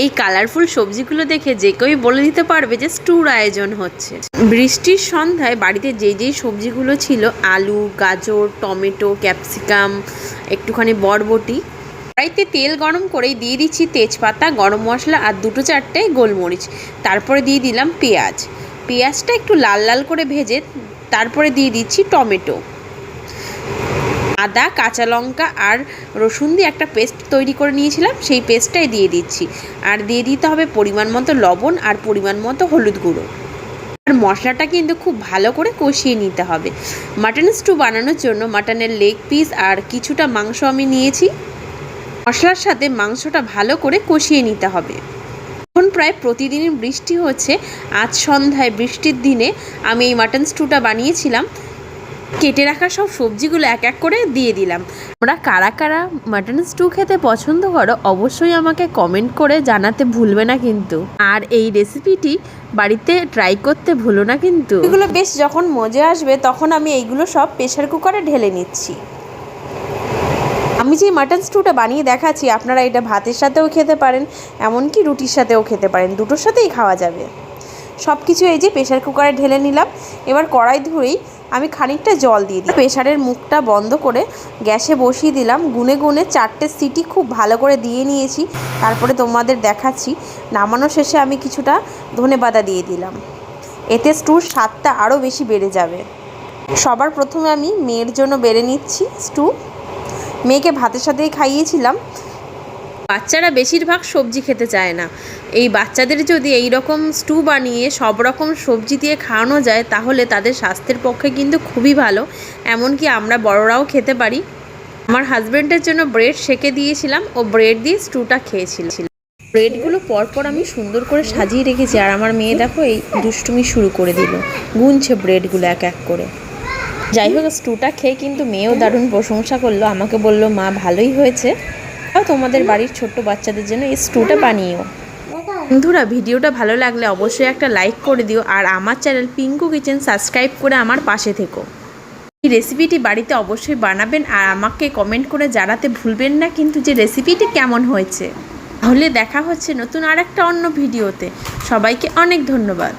এই কালারফুল সবজিগুলো দেখে যে কেউই বলে দিতে পারবে যে স্টুর আয়োজন হচ্ছে। বৃষ্টির সন্ধ্যায় বাড়িতে যে যেই সবজিগুলো ছিল, আলু, গাজর, টমেটো, ক্যাপসিকাম, একটুখানি বরবটি, কড়াইতে তেল গরম করেই দিয়ে দিচ্ছি তেজপাতা, গরম মশলা আর দুটো চারটে গোলমরিচ। তারপরে দিয়ে দিলাম পেঁয়াজ। পেঁয়াজটা একটু লাল লাল করে ভেজে তারপরে দিয়ে দিচ্ছি টমেটো। আদা, কাঁচা লঙ্কা আর রসুন দিয়ে একটা পেস্ট তৈরি করে নিয়েছিলাম। সেই পেস্টটাই দিয়ে দিচ্ছি। আর দিয়ে দিতে হবে পরিমাণ মতো লবণ আর পরিমাণ মতো হলুদ গুঁড়ো। আর মশলাটা কিন্তু খুব ভালো করে কষিয়ে নিতে হবে। মাটন স্টু বানানোর জন্য মাটনের লেগ পিস আর কিছুটা মাংস আমি নিয়েছি। মশলার সাথে মাংসটা ভালো করে কষিয়ে নিতে হবে। এখন প্রায় প্রতিদিনই বৃষ্টি হচ্ছে। আজ সন্ধ্যায় বৃষ্টির দিনে আমি এই মাটন স্টুটা বানিয়েছিলাম। কেটে রাখা সব সবজিগুলো এক এক করে দিয়ে দিলাম। তোমরা কারা কারা মাটন স্টু খেতে পছন্দ করো, অবশ্যই আমাকে কমেন্ট করে জানাতে ভুলবে না কিন্তু। আর এই রেসিপিটি বাড়িতে ট্রাই করতে ভুলো না কিন্তু। এগুলো বেশ যখন মজা আসবে, তখন আমি এইগুলো সব প্রেশার কুকারে ঢেলে নিচ্ছি। আমি যে মাটন স্টুটা বানিয়ে দেখাচ্ছি, আপনারা এটা ভাতের সাথেও খেতে পারেন, এমনকি রুটির সাথেও খেতে পারেন, দুটোর সাথেই খাওয়া যাবে। সব কিছু এই যে প্রেশার কুকারে ঢেলে নিলাম। এবার কড়াই ধরেই আমি খানিকটা জল দিয়ে দিই। প্রেশারের মুখটা বন্ধ করে গ্যাসে বসিয়ে দিলাম। গুনে গুনে চারটে সিটি খুব ভালো করে দিয়ে নিয়েছি। তারপরে তোমাদের দেখাচ্ছি। নামানো শেষে আমি কিছুটা ধনে পাতা দিয়ে দিলাম। এতে স্টুর স্বাদটা আরও বেশি বেড়ে যাবে। সবার প্রথমে আমি মেয়ের জন্য বেড়ে নিচ্ছি স্টু। মেয়েকে ভাতের সাথেই খাইয়েছিলাম। বাচ্চারা বেশিরভাগ সবজি খেতে চায় না। এই বাচ্চাদের যদি এই রকম স্টু বানিয়ে সব রকম সবজি দিয়ে খাওয়ানো যায়, তাহলে তাদের স্বাস্থ্যের পক্ষে কিন্তু খুবই ভালো। এমনকি আমরা বড়রাও খেতে পারি। আমার হাজব্যান্ডের জন্য ব্রেড সেকে দিয়েছিলাম ও ব্রেড দিয়ে স্টুটা খেয়েছিলাম। ব্রেডগুলো পরপর আমি সুন্দর করে সাজিয়ে রেখেছি আর আমার মেয়ে দেখো এই দুষ্টুমি শুরু করে দিল। গুনছে ব্রেডগুলো এক এক করে। যাই হোক স্টুটা খেয়ে কিন্তু মেয়েও দারুণ প্রশংসা করল। আমাকে বলল, মা, ভালোই হয়েছে। তাও তোমাদের বাড়ির ছোট্ট বাচ্চাদের জন্য এই স্টুটা বানিয়েও। বন্ধুরা, ভিডিওটা ভালো লাগলে অবশ্যই একটা লাইক করে দিও আর আমার চ্যানেল পিঙ্কু কিচেন সাবস্ক্রাইব করে আমার পাশে থেকো। এই রেসিপিটি বাড়িতে অবশ্যই বানাবেন আর আমাকে কমেন্ট করে জানাতে ভুলবেন না কিন্তু যে রেসিপিটি কেমন হয়েছে। তাহলে দেখা হচ্ছে নতুন আর একটা অন্য ভিডিওতে। সবাইকে অনেক ধন্যবাদ।